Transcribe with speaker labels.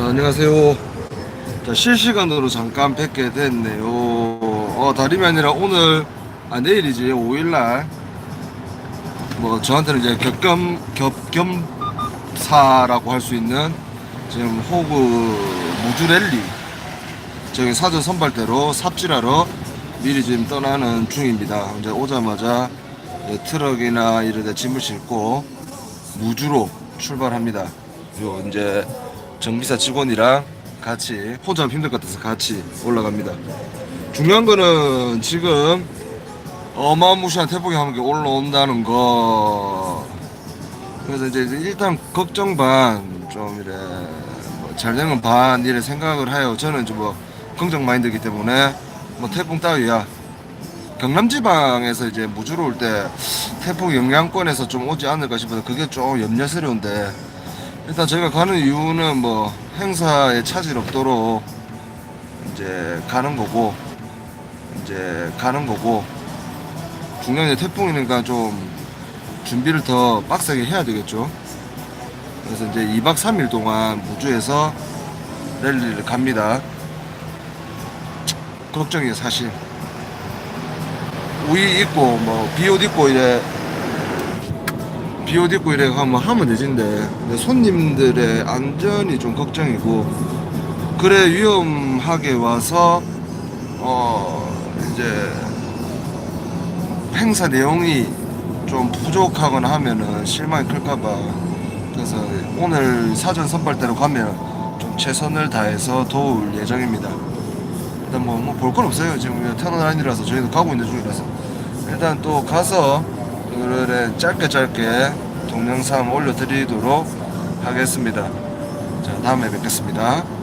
Speaker 1: 자, 안녕하세요. 자, 실시간으로 잠깐 뵙게 됐네요. 어, 다름이 아니라 오늘, 아, 내일이지, 5일날. 뭐, 저한테는 이제 겹겸, 겹겸사라고 할 수 있는 지금 호구 무주 랠리. 저기 사전 선발대로 삽질하러 미리 지금 떠나는 중입니다. 이제 오자마자 이제 트럭이나 이런 데 짐을 싣고 무주로 출발합니다. 요 이제 정비사 직원이랑 같이 혼자 하면 힘들 것 같아서 같이 올라갑니다. 중요한 거는 지금 어마무시한 태풍이 한개 올라온다는 거. 그래서 이제 일단 걱정 반 좀 이래 뭐잘 되는 반 이래 생각을 해요. 저는 이제 뭐 긍정 마인드이기 때문에 뭐 태풍 따위야 경남 지방에서 이제 무주로 올 때 태풍 영향권에서 좀 오지 않을까 싶어서 그게 좀 염려스러운데 일단 저희가 가는 이유는 뭐 행사에 차질 없도록 이제 가는 거고 이제 가는 거고 중요한 게 태풍이니까 좀 준비를 더 빡세게 해야 되겠죠. 그래서 이제 2박 3일 동안 무주에서 랠리를 갑니다. 걱정이에요 사실. 우이 입고 뭐 비옷 입고 이래 비 옷 입고 이래 하면 하면 되진데 손님들의 안전이 좀 걱정이고 그래 위험하게 와서 어 이제 행사 내용이 좀 부족하거나 하면은 실망이 클까봐 그래서 오늘 사전 선발대로 가면 좀 최선을 다해서 도울 예정입니다. 일단 뭐볼건 없어요. 지금 터널 아니라서 저희도 가고 있는 중이라서 일단 또 가서 그래 짧게 짧게 동영상 올려드리도록 하겠습니다. 자 다음에 뵙겠습니다.